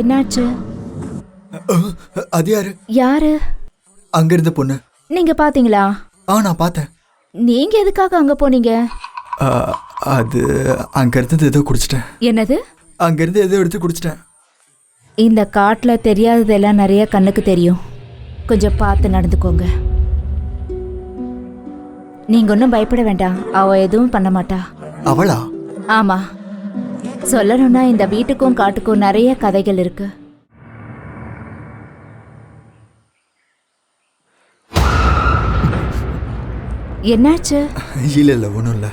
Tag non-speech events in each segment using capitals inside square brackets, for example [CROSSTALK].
என்னாச்சு? அது யாரு? யாரு? அங்க இருந்த பொண்ணு. நீங்க பாத்தீங்களா? ஆ நான் பார்த்தேன். நீங்க எதுக்காக அங்க போனீங்க? அது அங்க இருந்து ஏதோ குடிச்சிட்டேன். என்னது? அங்க இருந்து ஏதோ எடுத்து குடிச்சிட்டேன். இந்த காட்டுல தெரியாததெல்லாம் நிறைய கண்ணுக்கு தெரியும். கொஞ்சம் பார்த்து நடந்துக்கோங்க. நீங்க ஒன்றும் பயப்பட வேண்டாம். அவ எதுவும் பண்ண மாட்டா. அவளா? ஆமா. சொல்லணும்னா இந்த வீட்டுக்கும் காட்டுக்கும் நிறைய கதைகள் இருக்கு. என்னாச்சு? இல்ல இல்ல ஒன்றும் இல்லை.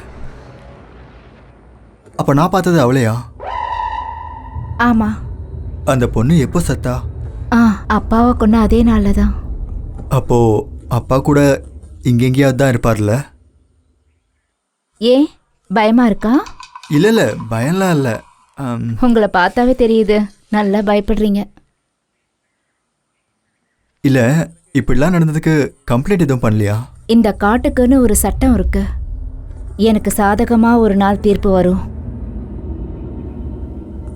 அப்ப நான் பார்த்தது அவளையா? ஆமா. அந்த பொண்ணு எப்போ சத்தா? ஆ அப்பாவை கொண்டு அதே நாளில் தான் அப்போ அப்பா கூட இங்க எங்கேயாவது தான் இருப்பார்ல? ஏன்? பயமா இருக்கா? இல்ல இல்ல பயம்லாம் இல்ல. ஆம், உங்களை பார்த்தாவே தெரியுது. நல்லா பயப்படுறீங்க. இல்ல இப்படிலாம் நடந்ததுக்கு கம்ப்ளைண்ட் எதுவும் பண்ணலையா? இந்த காட்டுக்குன்னு ஒரு சட்டம் இருக்கு. எனக்கு சாதகமா ஒரு நாள் தீர்ப்பு வரும்.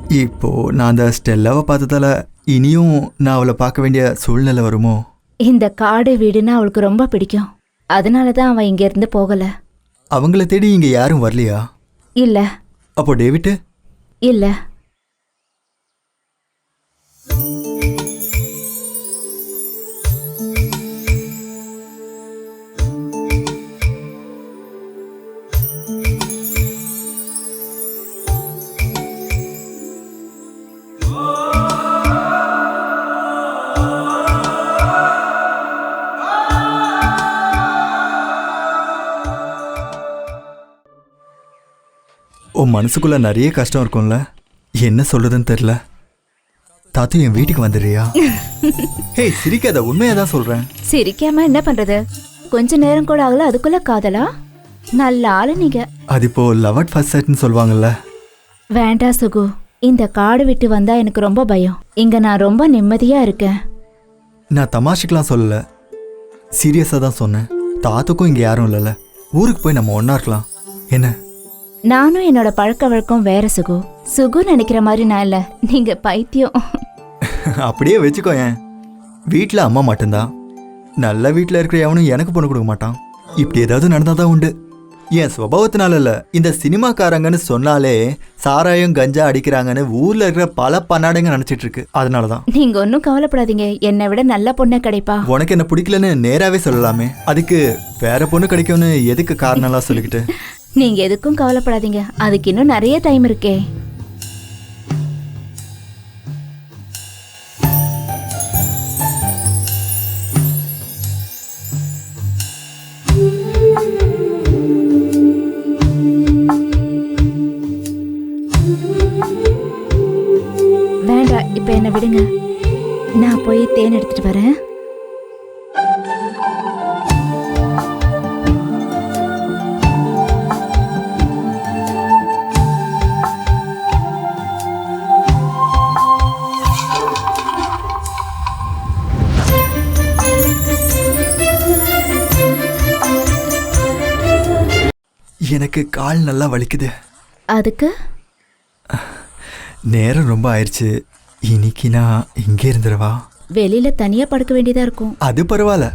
இப்போ நான் அந்த ஸ்டெல்லாவை பார்த்ததால இனியும் நான் அவளை பார்க்க வேண்டிய சூழ்நிலை வருமோ? இந்த காடு வீடுன்னா அவளுக்கு ரொம்ப பிடிக்கும். அதனால தான் அவன் இங்க இருந்து போகல. அவங்கள தேடி இங்க யாரும் வரலையா? இல்ல. அப்போ டேவிட்டு? இல்ல. உன் மனசுக்குள்ள நிறைய கஷ்டம் இருக்கும்ல? என்ன சொல்றதுன்னு தெரியல. தாத்து என் வீட்டுக்கு வந்துடுறியா? [LAUGHS] ஹே சிரிக்காத உண்மையா தான் சொல்றேன். சிரிக்காம என்ன பண்றது? கொஞ்ச நேரம் கூட ஆகல அதுக்குள்ள காதலா? நல்ல ஆளு நீங்க. அது இப்போ லவ் அட் ஃபர்ஸ்ட் சைட்னு சொல்லுவாங்கல்ல. வேண்டா சுகு. இந்த காடு விட்டு வந்தா எனக்கு ரொம்ப பயம். இங்க நான் ரொம்ப நிம்மதியா இருக்கேன். நான் தமாஷுக்கெல்லாம் சொல்லல. சீரியஸாக தான் சொன்னேன். தாத்துக்கும் இங்கே யாரும் இல்லைல்ல. ஊருக்கு போய் நம்ம ஒன்றா இருக்கலாம். என்ன? நானும் என்னோட பழக்க வழக்கம் வேற சுகு. சுகு நினைக்கிற மாதிரி நான் இல்ல. நீங்க பைத்தியம். அப்படியே வச்சுக்கோ ஏன்? வீட்டில் அம்மா மட்டும்தான். நல்ல வீட்டில் இருக்கிற எவனும் எனக்கு பொண்ணு கொடுக்க மாட்டான். இப்படி ஏதாவது நடந்தால் தான் உண்டு. என் சுபாவத்தினால இல்லை இந்த சினிமாக்காரங்கன்னு சொன்னாலே சாராயம் கஞ்சா அடிக்கிறாங்கன்னு ஊரில் இருக்கிற பல பன்னாடைங்க நினச்சிட்டு இருக்கு அதனால தான் நீங்க ஒன்றும் கவலைப்படாதீங்க. என்னை விட நல்ல பொண்ணு கிடைப்பா. உனக்கு என்ன பிடிக்கலன்னு நேராகவே சொல்லலாமே. அதுக்கு வேற பொண்ணு கிடைக்கும்னு எதுக்கு காரணம்லாம் சொல்லிக்கிட்டு? நீங்க எதுக்கும் கவலைப்படாதீங்க. அதுக்கு இன்னும் நிறைய டைம் இருக்கே. வேண்டாம் இப்ப என்ன விடுங்க. நான் போய் தேன் எடுத்துட்டு வரேன். எனக்கு கால் நல்லா வலிக்குது. அதுக்கு? நேரம் ரொம்ப ஆயிடுச்சு. இன்னைக்கு நான் இங்கே இருந்துடவா? வெளியில தனியா படுக்க வேண்டியதா இருக்கும். அது பரவாயில்ல.